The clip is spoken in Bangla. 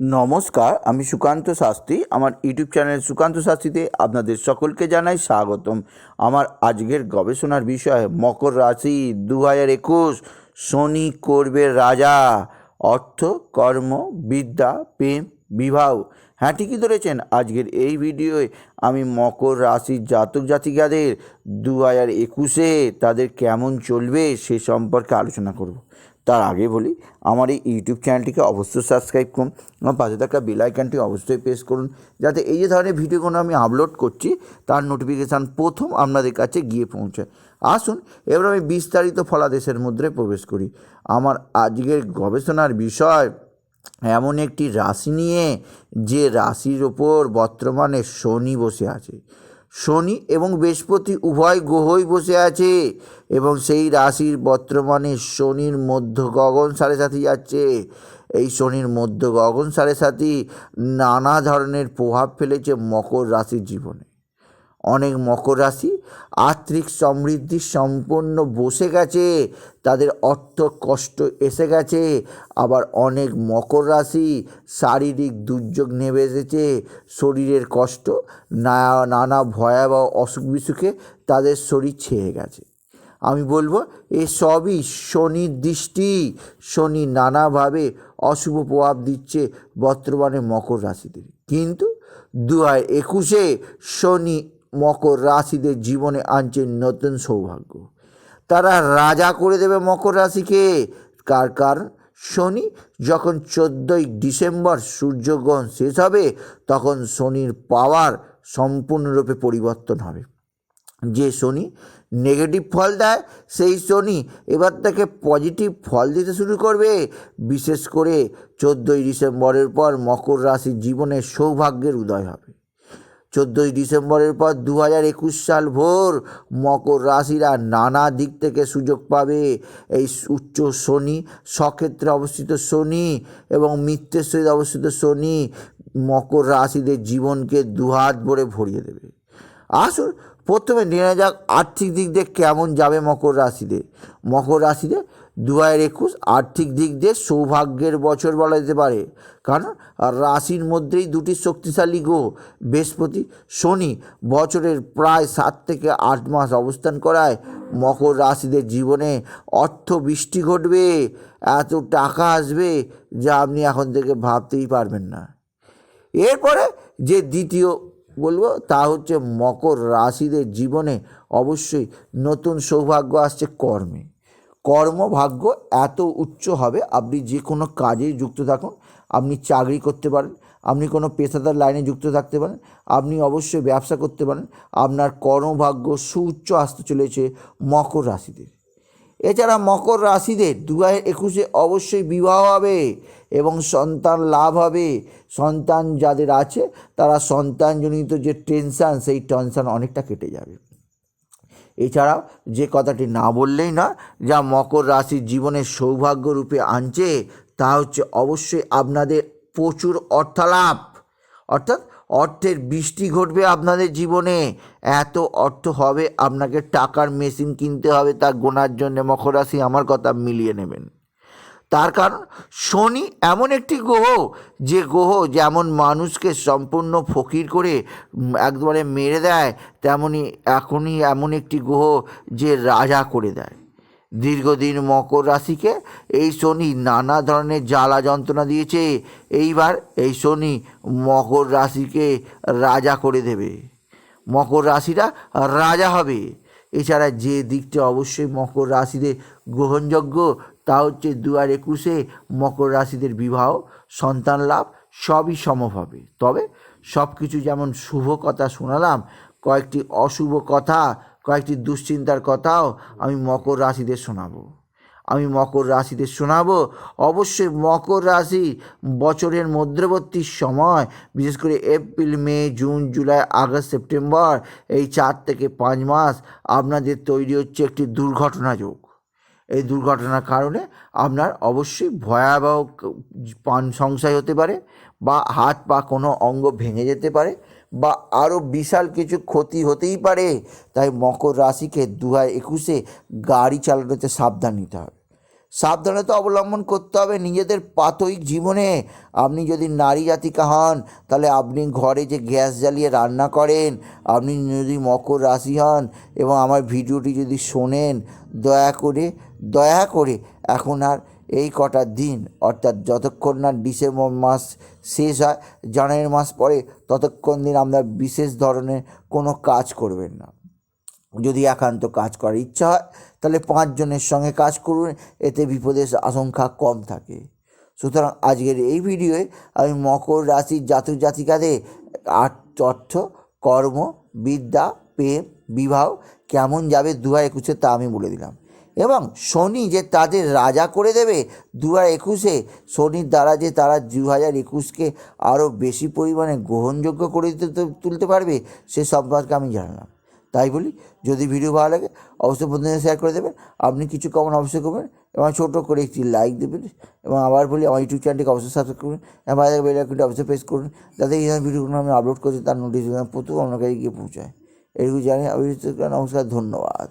নমস্কার, আমি সুকান্ত শাস্ত্রী। আমার ইউটিউব চ্যানেল সুকান্ত শাস্ত্রীতে আপনাদের সকলকে জানাই স্বাগতম। আমার আজকের গবেষণার বিষয়, মকর রাশি দু হাজার একুশ, শনি করবে রাজা। অর্থ, কর্ম, বিদ্যা, প্রেম, বিবাহ। হ্যাঁ ঠিকই ধরেছেন, আজকের এই ভিডিওয়ে আমি মকর রাশির জাতক জাতিকাদের দু হাজার একুশে তাদের কেমন চলবে সে সম্পর্কে আলোচনা করব। তার আগে বলি, আমার এই ইউটিউব চ্যানেলটিকে অবশ্যই সাবস্ক্রাইব করুন আমার পাশে থাকা বেল আইকনটি অবশ্যই প্রেস করুন, যাতে এই যে ধরনের ভিডিওগুলো আমি আপলোড করছি, তার নোটিফিকেশান প্রথম আপনাদের কাছে গিয়ে পৌঁছায় আসুন, এবার আমি বিস্তারিত ফলাদেশের মধ্যে প্রবেশ করি। আমার আজকের গবেষণার বিষয়, এমন একটি রাশি নিয়ে যে রাশির ওপর বর্তমানে শনি বসে আছে। শনি এবং বৃহস্পতি উভয় গ্রহই বসে আছে এবং সেই রাশির বর্তমানে শনির মধ্য গগন সাড়ে সাথে যাচ্ছে। এই শনির মধ্য গগন সাড়ে সাথী নানা ধরনের প্রভাব ফেলেছে মকর রাশির জীবনে। অনেক মকর রাশি, আর্থিক সমৃদ্ধি সম্পন্ন বসে গেছে, তাদের অর্থ কষ্ট এসে গেছে, আবার অনেক মকর রাশি শারীরিক দুর্যোগ নেমে এসেছে, শরীরের কষ্ট নানা ভয়াবহ অসুখ বিসুখে তাদের শরীর ছেয়ে গেছে। আমি বলব, এ সবই শনির দৃষ্টি, শনি নানাভাবে অশুভ প্রভাব দিচ্ছে বর্তমানে মকর রাশিদের। কিন্তু দু হাজার একুশে শনি মকর রাশিদের জীবনে আনছে নতুন সৌভাগ্য। তারা রাজা করে দেবে মকর রাশিকে। কার কার? শনি। যখন চোদ্দোই ডিসেম্বর সূর্যগ্রহণ শেষ হবে, তখন শনির পাওয়ার সম্পূর্ণরূপে পরিবর্তন হবে। যে শনি নেগেটিভ ফল দেয়, সেই শনি এবার তাকে পজিটিভ ফল দিতে শুরু করবে। বিশেষ করে চোদ্দোই ডিসেম্বরের পর মকর রাশির জীবনে সৌভাগ্যের উদয় হবে। চোদ্দোই ডিসেম্বরের পর দু হাজার একুশ সাল ভোর মকর রাশিরা নানা দিক থেকে সুযোগ পাবে। এই উচ্চ শনি, সক্ষেত্রে অবস্থিত শনি এবং মিত্রের সহিত অবস্থিত শনি মকর রাশিদের জীবনকে দুহাত ভরে ভরিয়ে দেবে। আসুন প্রথমে নেওয়া যাক আর্থিক দিক দিয়ে কেমন যাবে মকর রাশিদের। মকর রাশিদের দু হাজার একুশ আর্থিক দিক দিয়ে সৌভাগ্যের বছর বলা যেতে পারে। কারণ রাশির মধ্যেই দুটি শক্তিশালী গ্রহ, বৃহস্পতি, শনি, বছরের প্রায় সাত থেকে আট মাস অবস্থান করায় মকর রাশিদের জীবনে অর্থ বৃষ্টি ঘটবে, এত টাকা আসবে যা আপনি এখন থেকে ভাবতেই পারবেন না। এরপরে যে দ্বিতীয় বলব, তা হচ্ছে মকর রাশিদের জীবনে অবশ্যই নতুন সৌভাগ্য আসছে কর্মে। কর্মভাগ্য এত উচ্চ হবে, আপনি যে কোনো কাজে যুক্ত থাকুন, আপনি চাকরি করতে পারেন, আপনি কোনো পেশাদার লাইনে যুক্ত থাকতে পারেন, আপনি অবশ্যই ব্যবসা করতে পারেন, আপনার কর্মভাগ্য সুউচ্চ আসতে চলেছে মকর রাশিদের। এছাড়া মকর রাশিদের দু হাজার একুশে অবশ্যই বিবাহ হবে এবং সন্তান লাভ হবে। সন্তান যাদের আছে, তারা সন্তানজনিত যে টেনশান সেই টেনশান অনেকটা কেটে যাবে। এছাড়াও যে কথাটি না বললেই না যা মকর রাশির জীবনের সৌভাগ্য রূপে আনছে, তা হচ্ছে অবশ্যই আপনাদের প্রচুর অর্থালাভ। অর্থাৎ অর্থের বৃষ্টি ঘটবে আপনাদের জীবনে, এত অর্থ হবে, আপনাকে টাকার মেশিন কিনতে হবে, তা গোনার জন্য মকর রাশি আমার কথা মিলিয়ে নেবেন। তার কারণ শনি এমন একটি গ্রহ, যে গ্রহ যেমন মানুষকে সম্পূর্ণ ফকির করে একবারে মেরে দেয়, তেমনি এখনই এমন একটি গ্রহ যে রাজা করে দেয়। দীর্ঘদিন মকর রাশিকে এই শনি নানা ধরনের জ্বালা যন্ত্রণা দিয়েছে। এইবার এই শনি মকর রাশিকে রাজা করে দেবে। মকর রাশিরা রাজা হবে। এছাড়া যে দিকটা অবশ্যই মকর রাশিদের গ্রহণযোগ্য তা হচ্ছে দু হাজার একুশে মকর রাশিদের বিবাহ, সন্তান লাভ সবই সম্ভব হবে। তবে সব কিছু যেমন শুভ কথা শোনালাম, কয়েকটি অশুভ কথা, কয়েকটি দুশ্চিন্তার কথাও আমি মকর রাশিদের শোনাবো। আমি মকর রাশিদের শোনাবো। অবশ্যই মকর রাশি বছরের মধ্যবর্তী সময়, বিশেষ করে April, May, June, July, August, September, এই চার থেকে পাঁচ মাস আপনাদের তৈরি হচ্ছে একটি দুর্ঘটনা যোগ এই দুর্ঘটনার কারণে আপনার অবশ্যই ভয়াবহ পান সংশয় হতে পারে বা হাত পা কোনো অঙ্গ ভেঙে যেতে পারে বা আরও বিশাল কিছু ক্ষতি হতেই পারে। তাই মকর রাশিকে দু হাজার একুশে গাড়ি চালানোতে সাবধান নিতে হবে। সাবধানতা অবলম্বন করতে হবে নিজেদের প্রাথমিক জীবনে। আপনি যদি নারী জাতিকা হন, তাহলে আপনি ঘরে যে গ্যাস জ্বালিয়ে রান্না করেন, আপনি যদি মকর রাশি হন এবং আমার ভিডিওটি যদি শোনেন, দয়া করে দয়া করে এখন আর এই কটা দিন, অর্থাৎ যতক্ষণ না ডিসেম্বর মাস শেষ হয়, জানুয়ারি মাস পরে, ততক্ষণ দিন আপনার বিশেষ ধরনের কোনো কাজ করবেন না। যদি একান্ত কাজ করার ইচ্ছা হয়, তাহলে পাঁচজনের সঙ্গে কাজ করুন, এতে বিপদের আশঙ্কা কম থাকে। সুতরাং আজকের এই ভিডিওয়ে আমি মকর রাশির জাতক জাতিকাদের আট- অর্থ কর্ম, বিদ্যা, প্রেম, বিবাহ কেমন যাবে দু হাজার একুশে তা আমি বলে দিলাম। এবং শনি যে তাদের রাজা করে দেবে দু হাজার একুশে, শনির দ্বারা যে তারা দু হাজার একুশকে আরও বেশি পরিমাণে গ্রহণযোগ্য করে তুলতে পারবে, সে সম্পর্কে আমি জানলাম। তাই বলি, যদি ভিডিও ভালো লাগে, অবশ্যই বন্ধুদের শেয়ার করে দেবেন। আপনি কিছু কমন অবশ্যই করবেন এবং ছোটো করে একটি লাইক দেবেন এবং আবার বলি, আমার ইউটিউব চ্যানেলটিকে অবশ্যই সাবস্ক্রাইব করুন এবং বাইরে বেল আইকনটি অবশ্যই প্রেস করুন যাতে এই ভিডিওগুলো আমি আপলোড করছি, তার নোটিফিকেশন প্রথম আপনার কাছে গিয়ে পৌঁছায়। এইটুকু জানি, আমি নমস্কার, ধন্যবাদ।